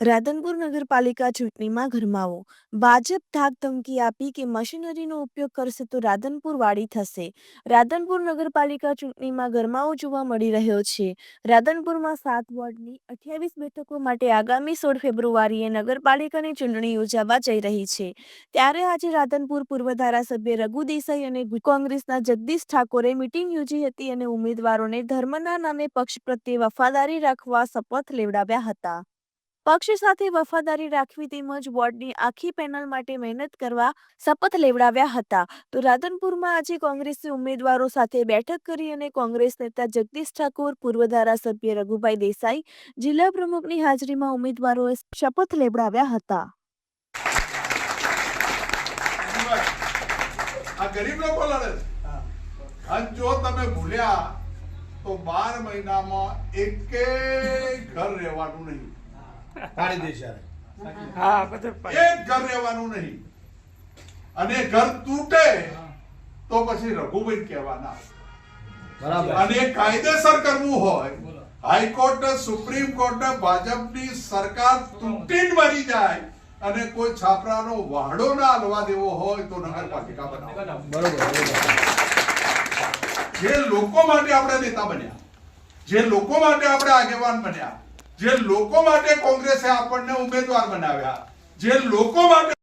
રાધનપુર નગરપાલિકા ચૂંટણીમાં ગરમાવો. ભાજપ ધાક ધમકી આપી કે મશીનરીનો ઉપયોગ કરશે તો રાધનપુર વાળી થશે. રાધનપુર નગરપાલિકા ચૂંટણીમાં ગરમાવો જોવા મળી રહ્યો છે. રાધનપુરમાં સાત વોર્ડની અઠ્યાવીસ બેઠકો માટે આગામી સોળ ફેબ્રુઆરીએ નગરપાલિકાની ચૂંટણી યોજાવા જઈ રહી છે. ત્યારે આજે રાધનપુર પૂર્વ ધારાસભ્ય રઘુ દેસાઈ અને કોંગ્રેસના જગદીશ ઠાકોરે મિટિંગ યોજી હતી અને ઉમેદવારોને ધર્મના નામે પક્ષ પ્રત્યે વફાદારી રાખવા શપથ લેવડાવ્યા હતા. પક્ષ સાથે વફાદારી રાખવી તેમજ બોર્ડની આખી પેનલ માટે મહેનત કરવા શપથ લેવડાવ્યા હતા. તો રાધનપુરમાં આજે કોંગ્રેસી ઉમેદવારો સાથે બેઠક કરી અને કોંગ્રેસ નેતા જગદીશ ઠાકોર પૂર્વ ધારાસભ્ય રઘુભાઈ દેસાઈ જિલ્લા પ્રમુખની હાજરીમાં ઉમેદવારોએ શપથ લેવડાવ્યા હતા. આ ગરીબ લોકો લડે છે. અને જો તમે ભૂલ્યા તો બાર મહિનામાં એક ઘર રહેવાનું નહીં. પાડી યાર. હા બધું એક ઘર રહેવાનું નહીં. અને ઘર તૂટે તો પછી રઘુભાઈ કહેવાના. બરાબર. અને કાયદેસર કરવું હોય હાઈકોર્ટ ને સુપ્રીમ કોર્ટ ને ભાજપની સરકાર તૂટી મરી જાય અને કોઈ છાપરાનો વાડો ના હલવા દેવો હોય તો નગરપાલિકા બનાવો. બરોબર. જે લોકો માટે આપણે નેતા બન્યા જે લોકો માટે આપણે આગેવાન બન્યા જે લોકો માટે કોંગ્રેસે આપણને ઉમેદવાર બનાવ્યા જે લોકો માટે